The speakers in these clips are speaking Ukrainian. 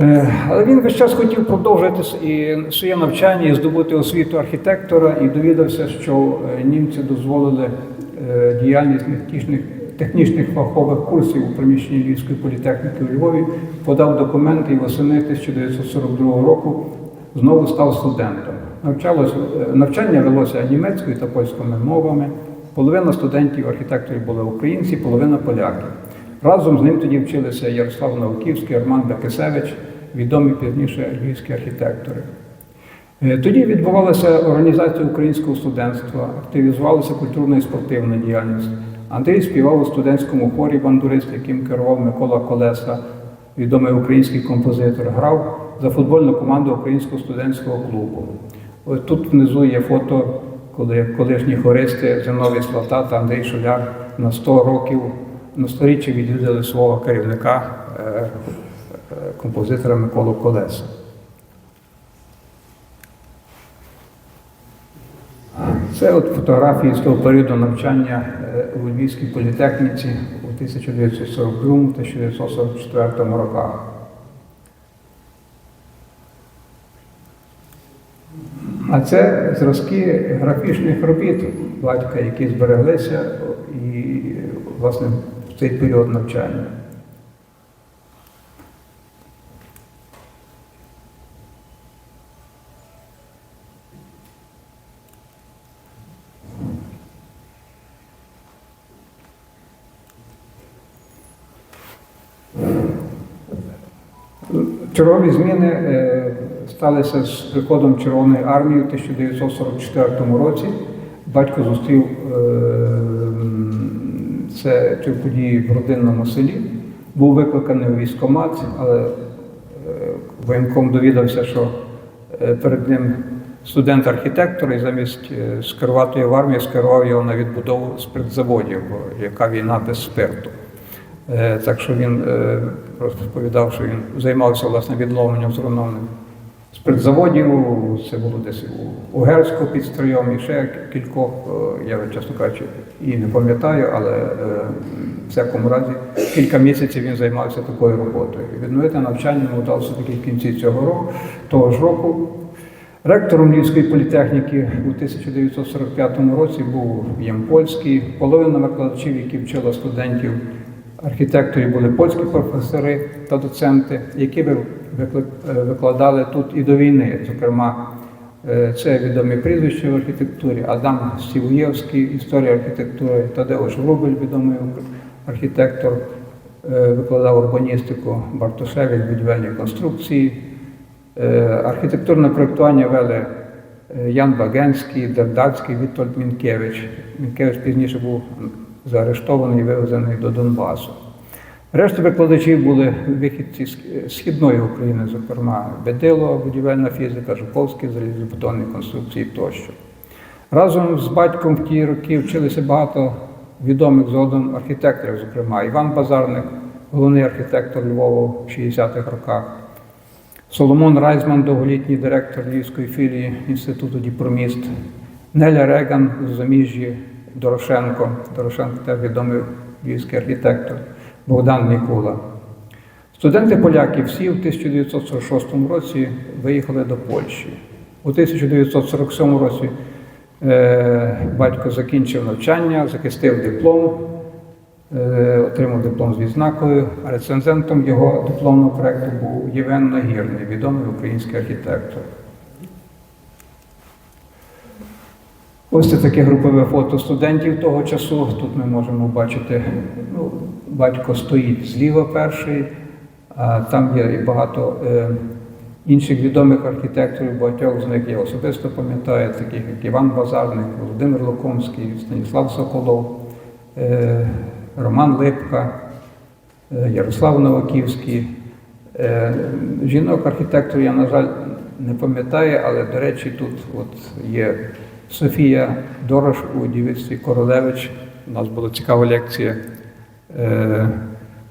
Е, Але він весь час хотів продовжити і своє навчання і здобути освіту архітектора і довідався, що е, німці дозволили е, діяльність технічних, технічних фахових курсів у приміщенні Львівської політехніки у Львові, подав документи і восени 1942 року знову став студентом. Навчалось, навчання велося німецькою та польськими мовами. Половина студентів архітекторів були українці, половина поляки. Разом з ним тоді вчилися Ярослав Науківський, Роман Бекисевич, відомі пізніше львівські архітектори. Е, Тоді відбувалася організація українського студентства, активізувалася культурна і спортивна діяльність. Андрій співав у студентському хорі бандурист, яким керував Микола Колеса, відомий український композитор, грав за футбольну команду Українського студентського клубу. Ось тут внизу є фото, коли колишні хористи Зиновій Слата та Андрій Шуляр на 100 років на сторіччя відвідали свого керівника, е, композитора Миколу Колеса. Це от фотографії з того періоду навчання е, у Львівській політехніці у 1942-1944 роках. А це зразки графічних робіт батька, які збереглися і, власне, в цей період навчання. Чергові зміни е, сталися з приходом Червоної армії у 1944 році. Батько зустрів е, це ці події в родинному селі. Був викликаний у військкомат, але е, воєнком довідався, що перед ним студент-архітектор і замість скерувати його в армію, скерував його на відбудову спиртзаводів, яка війна без спирту. Так що він розповідав, що він займався власне відловленням зруйнованих спиртзаводів. Це було десь у Угерську під Стрийом і ще кількох. е, Я чесно кажучи, і не пам'ятаю, але е, в всякому разі кілька місяців він займався такою роботою. І Відновити навчання йому вдалося тільки в кінці цього року, того ж року. Ректором Львівської політехніки у 1945 році був Ємпольський. Половина викладачів, які вчила студентів архітекторів, були польські професори та доценти, які е, викладали тут і до війни. Зокрема, е, це відомі прізвища в архітектурі, Адам Сівуєвський, історія архітектури, Тадеуш Врубель, відомий архітектор, е, викладав урбаністику, Бартушевич, будівельні конструкції. Архітектурне проєктування вели Ян Багенський, Дердацький, Вітольд Мінкевич. Мінкевич пізніше був заарештований і вивезений до Донбасу. Решта викладачів були вихідці з східної України, зокрема Бедило, будівельна фізика, Жуковський, залізобетонні конструкції тощо. Разом з батьком в ті роки вчилися багато відомих згодом архітекторів, зокрема Іван Базарник, головний архітектор Львова в 60-х роках. Соломон Райзман, довголітній директор Львівської філії Інституту Діпроміст, Неля Реган з заміжжі Дорошенко. Дорошенко теж відомий львівський архітектор, Богдан Мікула. Студенти поляки всі в 1946 році виїхали до Польщі. У 1947 році е, батько закінчив навчання, захистив диплом, е, отримав диплом з відзнакою. А рецензентом його дипломного проєкту був Євген Нагірний, відомий український архітектор. Ось це таке групове фото студентів того часу. Тут ми можемо бачити, ну, батько стоїть зліва перший, а там є і багато е, інших відомих архітекторів, багатьох з них я особисто пам'ятаю, таких як Іван Базарник, Володимир Лукомський, Станіслав Соколов, е, Роман Липка, е, Ярослав Новаківський. Е, Жінок архітекторів я, на жаль, не пам'ятаю, але, до речі, тут от є Софія Дорош у дівиці Королевич. У нас була цікава лекція е,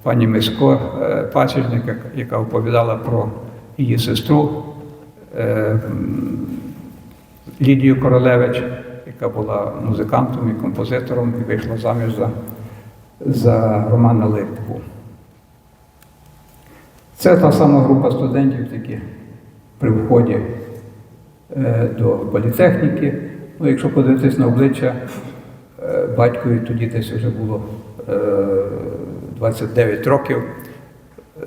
пані Мисько, е, пасічник, яка оповідала про її сестру е, Лідію Королевич, яка була музикантом і композитором і вийшла заміж за, за Романа Липку. Це та сама група студентів, які при вході е, до політехніки. Ну, якщо подивитись на обличчя е, батькові, тоді десь вже було е, 29 років. Е,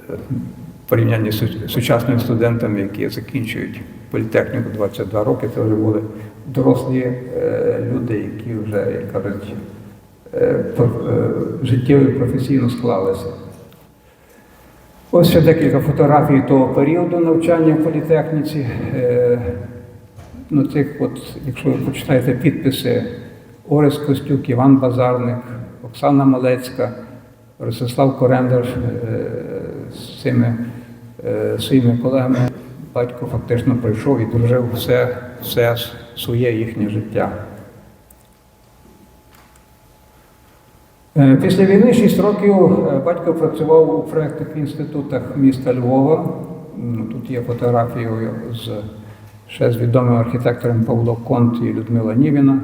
В порівнянні з сучасними студентами, які закінчують політехніку 22 роки, це вже були дорослі е, люди, які вже, як кажуть, е, е, життєво і професійно склалися. Ось ще декілька фотографій того періоду навчання в політехніці. Ну, цих от, якщо ви почитаєте підписи Орес Костюк, Іван Базарник, Оксана Малецька, Ростислав Корендар е, з цими е, своїми колегами, батько фактично пройшов і дружив все, все своє їхнє життя. Е, Після війни 6 років батько працював у проєктних інститутах міста Львова. Тут є фотографії з ще з відомим архітектором Павло Конт і Людмила Нівіна.